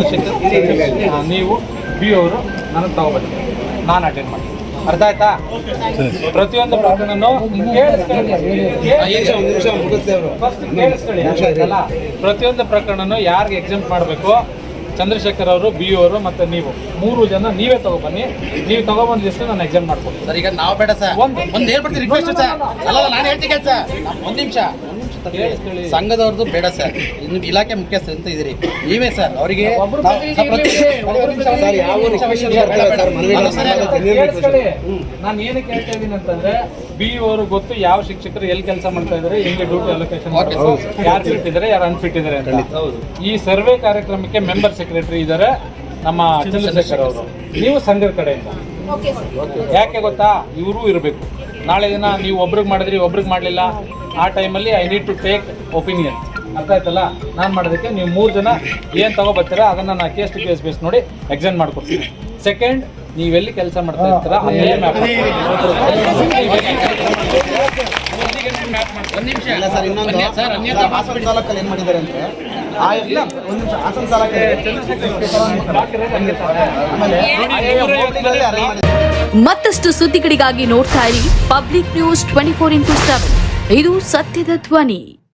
ಚಂದ್ರಶೇಖರ್ ನೀವು ಬಿ ಅವರು ನನಗೆ ತಗೋಬೇಕು. ನಾನು ಅಟೆಂಡ್ ಮಾಡ್ತೀನಿ. ಅರ್ಥ ಆಯ್ತಾ ಪ್ರತಿಯೊಂದು ಕೇಳಿಸ್ಕೊಳ್ಳಿ. ಆಯ್ತಲ್ಲ? ಪ್ರತಿಯೊಂದು ಪ್ರಕರಣನೂ ಯಾರಿಗೆ ಎಕ್ಸೆಂಟ್ ಮಾಡಬೇಕು? ಚಂದ್ರಶೇಖರ್ ಅವರು ಬಿ ಅವರು ಮತ್ತೆ ನೀವು. ಮೂರು ಜನ ನೀವೇ ತಗೊಬನ್ನಿ. ನೀವು ತಗೊಬಂದ ಲಿಸ್ಟ್ ನಾನು ಎಕ್ಸಾಮ್ ಮಾಡ್ಕೊಡ್ತೀನಿ. ಸರ್ ಈಗ ನಾವು ಬೇಡ ಸರ್. ಒಂದು. ಹೇಳ್ಬಿಡ್ತೀನಿ ರಿಕ್ವೆಸ್ಟ್ ಸರ್. ಅಲ್ಲ ನಾನು ಹೇಳ್ತೀನಿ ಸರ್. ಒಂದ್ ನಿಮಿಷ. ಸಂಘದವ್ರದ್ದು ಬೇಡ ಸರ್. ಇನ್ನು ಇಲಾಖೆ ಮುಖ್ಯಸ್ಥ ಅಂತ ಇದ್ದೀರಿ. ನೀವೇ ಸರ್ ಅವರಿಗೆ. ನಾನು ಏನಕ್ಕೆ ಹೇಳ್ತಾ ಇದ್ದೀನಿ ಅಂತಂದ್ರೆ ಬಿ ಅವರು ಗೊತ್ತು ಯಾವ ಶಿಕ್ಷಕರು ಎಲ್ಲಿ ಕೆಲಸ ಮಾಡ್ತಾ ಇದ್ದಾರೆ ಹೆಂಗೆ ಡ್ಯೂಟಿ ಅಲೋಕೇಶನ್. ಯಾರು ಫಿಟ್ ಇದಾರೆ ಯಾರು ಅನ್ಫಿಟ್ ಇದಾರೆ ಅಂತ. ಈ ಸರ್ವೆ ಕಾರ್ಯಕ್ರಮಕ್ಕೆ ಮೆಂಬರ್ ಸೆಕ್ರೆಟರಿ ಇದ್ದಾರೆ ನಮ್ಮ ಚಂದ್ರಶೇಖರ್ ಅವರು. ನೀವು ಸಂಘದ ಕಡೆಯಿಂದ. ಯಾಕೆ ಗೊತ್ತಾ? ಇವರು ಇರಬೇಕು. ನಾಳೆ ದಿನ ನೀವು ಒಬ್ರಿಗೆ ಮಾಡಿದ್ರಿ ಒಬ್ರಿಗೆ ಮಾಡಲಿಲ್ಲ. ಆ ಟೈಮಲ್ಲಿ I need to take opinion ಅರ್ಥ ಆಯ್ತಲ್ಲ ನಾನು ಮಾಡೋದಕ್ಕೆ ನೀವು ಮೂರು ಜನ ಏನು ತಗೋಬರ್ತೀರಾ ಅದನ್ನು ನಾನು ಕೇಸ್ ಟು ಕೇಸ್ ಬೇಸ್ ನೋಡಿ ಎಕ್ಸಾಮ್ ಮಾಡ್ಕೊಡ್ತೀನಿ. ಸೆಕೆಂಡ್ ನೀವೆಲ್ಲಿ ಕೆಲಸ ಮಾಡ್ತಾ ಇರ್ತೀರಾ ಅಲ್ಲೇ ಮ್ಯಾಪ್ ಒಂದ್ ನಿಮಿಷ. ಸರ್ ಇನ್ನೊಂದು ಒಂದೇ- ಸರ್ ಅನ್ಯತಾ ಹಾಸನ ತಾಲೂಕಲ್ಲಿ ಏನ್ ಮಾಡಿದ್ದಾರೆ ಅಂದ್ರೆ ಹಾಸನ ತಾಲೂಕಲ್ಲಿ. ಮತ್ತಷ್ಟು ಸುದ್ದಿಗಳಿಗಾಗಿ ನೋಡ್ತಾ ಇರಿ public news twenty four into seven. ಇದು ಸತ್ಯದ ಧ್ವನಿ.